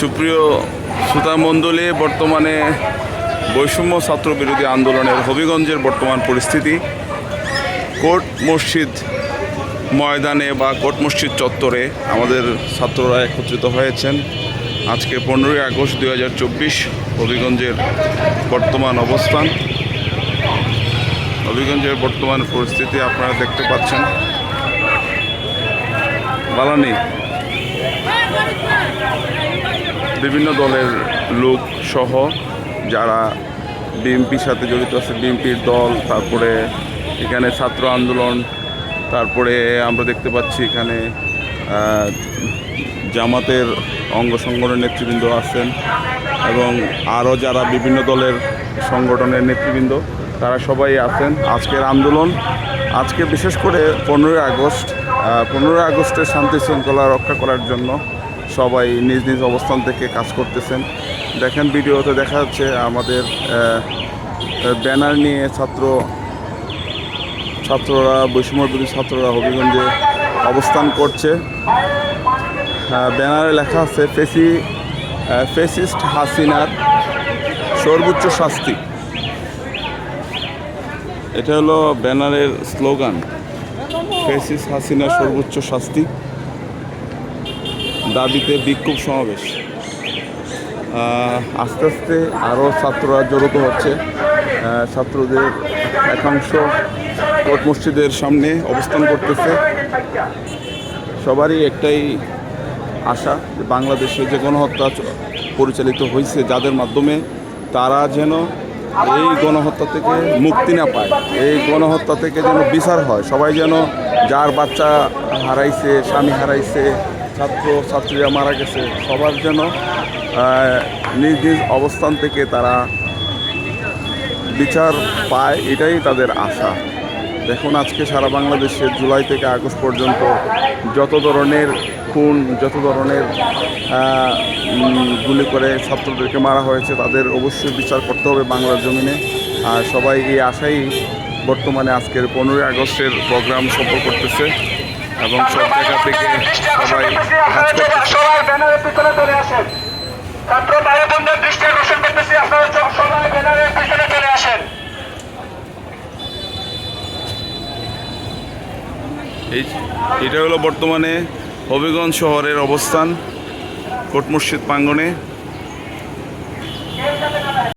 সুপ্রিয় শ্রোতা মণ্ডলী, বর্তমানে বৈষম্য ছাত্র বিরোধী আন্দোলনের হবিগঞ্জের বর্তমান পরিস্থিতি। কোর্ট মসজিদ ময়দানে বা কোর্ট মসজিদ চত্বরে আমাদের ছাত্ররা একত্রিত হয়েছেন। আজকে পনেরোই আগস্ট দুই হাজার চব্বিশ, হবিগঞ্জের বর্তমান অবস্থান। হবিগঞ্জের বর্তমান পরিস্থিতি আপনারা দেখতে পাচ্ছেন। বালানি বিভিন্ন দলের লোক সহ যারা বিএনপির সাথে জড়িত আছে, বিএনপির দল, তারপরে এখানে ছাত্র আন্দোলন, তারপরে আমরা দেখতে পাচ্ছি এখানে জামাতের অঙ্গ সংগঠনের নেতৃবৃন্দ আছেন এবং আরও যারা বিভিন্ন দলের সংগঠনের নেতৃবৃন্দ, তারা সবাই আছেন। আজকের আন্দোলন, আজকে বিশেষ করে পনেরোই আগস্ট পনেরোই আগস্টের শান্তি শৃঙ্খলা রক্ষা করার জন্য সবাই নিজ নিজ অবস্থান থেকে কাজ করতেছেন। দেখেন, ভিডিওতে দেখা যাচ্ছে আমাদের ব্যানার নিয়ে ছাত্র, ছাত্ররা, বৈষম্যবিরোধী ছাত্ররা হবিগঞ্জে অবস্থান করছে। ব্যানারে লেখা আছে, ফেসি ফেসিস্ট হাসিনার সর্বোচ্চ শাস্তি। এটা হলো ব্যানারের স্লোগান ফেসিস হাসিনার সর্বোচ্চ শাস্তি। দাবিতে বিক্ষোভ সমাবেশ। আস্তে আস্তে আরও ছাত্ররা জড়িত হচ্ছে। ছাত্রদের একাংশ কোর্ট মসজিদের সামনে অবস্থান করতেছে। সবারই একটাই আশা যে বাংলাদেশে যে গণহত্যা পরিচালিত হয়েছে যাদের মাধ্যমে তারা যেন এই গণহত্যা থেকে মুক্তি না পায়। এই গণহত্যা থেকে যেন বিচার হয়। সবাই যেন যার বাচ্চা হারাইছে, স্বামী হারাইছে ছাত্র ছাত্রীরা মারা গেছে। সবার যেন নিজ নিজ অবস্থান থেকে তারা বিচার পায় এটাই তাদের আশা। দেখুন আজকে সারা বাংলাদেশে জুলাই থেকে আগস্ট পর্যন্ত যত ধরনের খুন যত ধরনের গুলি করে ছাত্রদেরকে মারা হয়েছে তাদের অবশ্যই বিচার করতে হবে বাংলার জমিনে। আর সবাই এই আশাই বর্তমানে আজকের পনেরোই আগস্টের প্রোগ্রাম সফল করতেছে এবং সব জায়গা থেকে সবাই কাজ করতেছে সবাই ব্যানারের পিছনে চলে আসেন। ছাত্র ভাই বোনদের দৃষ্টি আকর্ষণ করতেছি, আপনারা সব- সবাই ব্যানারের পিছনে চলে আসেন। এটা হলো বর্তমানে হবিগঞ্জ শহরের অবস্থান কোট মসজিদ প্রাঙ্গণে।